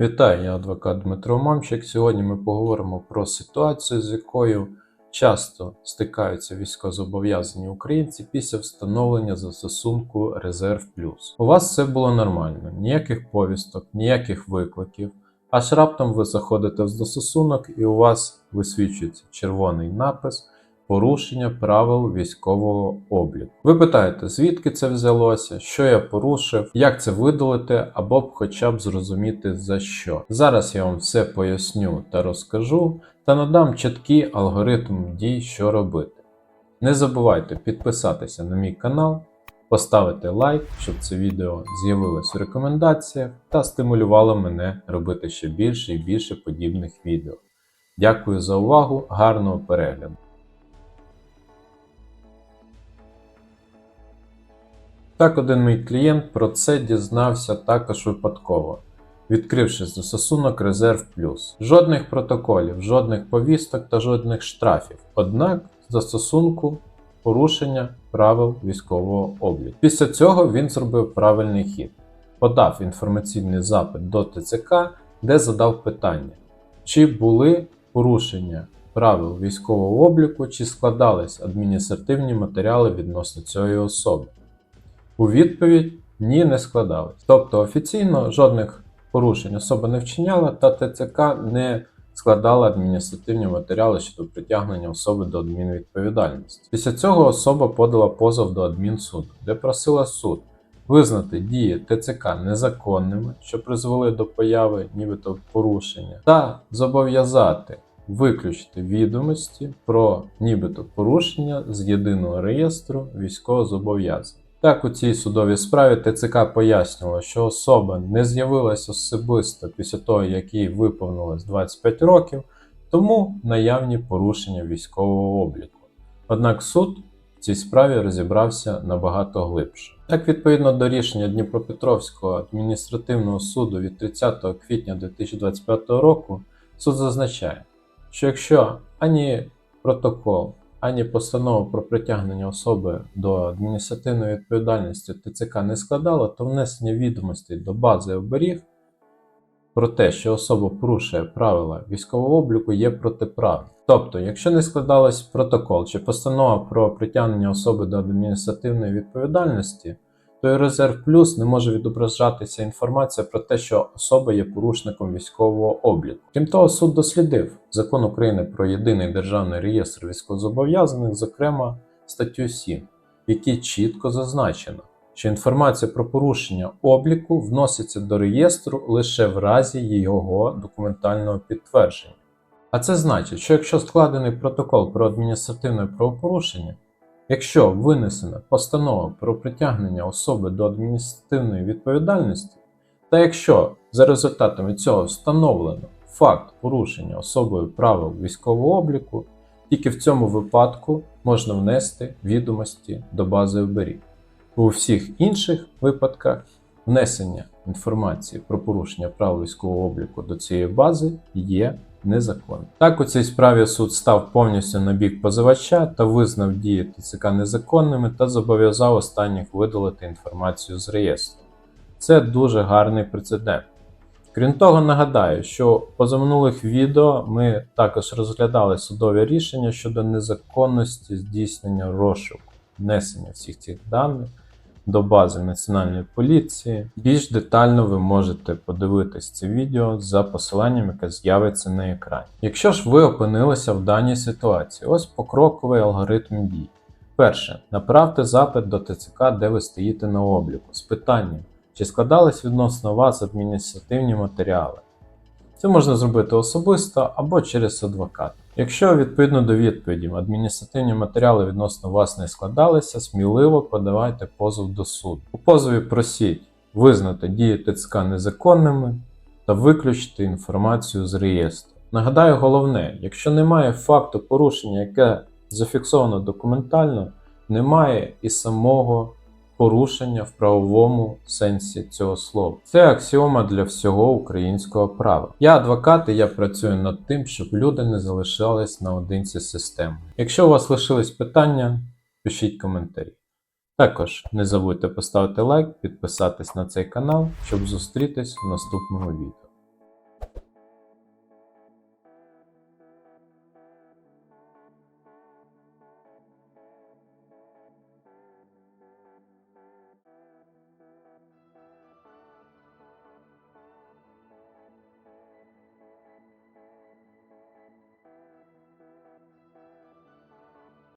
Вітаю, я адвокат Дмитро Мамчик. Сьогодні ми поговоримо про ситуацію, з якою часто стикаються військовозобов'язані українці після встановлення застосунку Резерв Плюс. У вас все було нормально, ніяких повісток, ніяких викликів. Аж раптом ви заходите в застосунок і у вас висвічується червоний напис порушення правил військового обліку. Ви питаєте, звідки це взялося, що я порушив, як це видалити, або б хоча б зрозуміти за що. Зараз я вам все поясню та розкажу, та надам чіткий алгоритм дій, що робити. Не забувайте підписатися на мій канал, поставити лайк, щоб це відео з'явилось в рекомендаціях та стимулювало мене робити ще більше і більше подібних відео. Дякую за увагу, гарного перегляду! Так, один мій клієнт про це дізнався також випадково, відкривши застосунок Резерв Плюс. Жодних протоколів, жодних повісток та жодних штрафів. Однак застосунку порушення правил військового обліку. Після цього він зробив правильний хід, подав інформаційний запит до ТЦК, де задав питання, чи були порушення правил військового обліку, чи складались адміністративні матеріали відносно цієї особи. У відповідь ні не складалось. Тобто офіційно жодних порушень особа не вчиняла, та ТЦК не складала адміністративні матеріали щодо притягнення особи до адмінвідповідальності. Після цього особа подала позов до адмінсуду, де просила суд визнати дії ТЦК незаконними, що призвели до появи нібито порушення, та зобов'язати виключити відомості про нібито порушення з єдиного реєстру військовозобов'язаних. Так, у цій судовій справі ТЦК пояснювало, що особа не з'явилася особисто після того, як їй виповнилось 25 років, тому наявні порушення військового обліку. Однак суд в цій справі розібрався набагато глибше. Так, відповідно до рішення Дніпропетровського адміністративного суду від 30 квітня 2025 року, суд зазначає, що якщо ані протокол, ані постанова про притягнення особи до адміністративної відповідальності ТЦК не складало, то внесення відомостей до бази оберіг про те, що особа порушує правила військового обліку, є протиправним. Тобто, якщо не складалось протокол чи постанова про притягнення особи до адміністративної відповідальності, то резерв плюс не може відображатися інформація про те, що особа є порушником військового обліку. Крім того, суд дослідив закон України про єдиний державний реєстр військовозобов'язаних, зокрема статтю 7, в якій чітко зазначено, що інформація про порушення обліку вноситься до реєстру лише в разі його документального підтвердження. А це значить, що якщо складений протокол про адміністративне правопорушення, Якщо винесена постанова про притягнення особи до адміністративної відповідальності, та якщо за результатами цього встановлено факт порушення особою правил військового обліку, тільки в цьому випадку можна внести відомості до бази оберіг. У всіх інших випадках внесення інформації про порушення правил військового обліку до цієї бази є незаконним. Так у цій справі суд став повністю на бік позивача та визнав дії ТЦК незаконними та зобов'язав останніх видалити інформацію з реєстру. Це дуже гарний прецедент. Крім того, нагадаю, що позаминулих відео ми також розглядали судові рішення щодо незаконності здійснення розшуку, внесення всіх цих даних до бази Національної поліції. Більш детально ви можете подивитись це відео за посиланням, яке з'явиться на екрані. Якщо ж ви опинилися в даній ситуації, ось покроковий алгоритм дій. Перше, направте запит до ТЦК, де ви стоїте на обліку, з питанням, чи складались відносно вас адміністративні матеріали. Це можна зробити особисто або через адвоката. Якщо відповідно до відповіді адміністративні матеріали відносно вас не складалися, сміливо подавайте позов до суду. У позові просіть визнати дії ТЦК незаконними та виключити інформацію з реєстру. Нагадаю, головне, якщо немає факту порушення, яке зафіксовано документально, немає і самого порушення в правовому сенсі цього слова. Це аксіома для всього українського права. Я адвокат і я працюю над тим, щоб люди не залишались наодинці з системою. Якщо у вас лишились питання, пишіть коментарі. Також не забудьте поставити лайк, підписатись на цей канал, щоб зустрітись в наступному відео.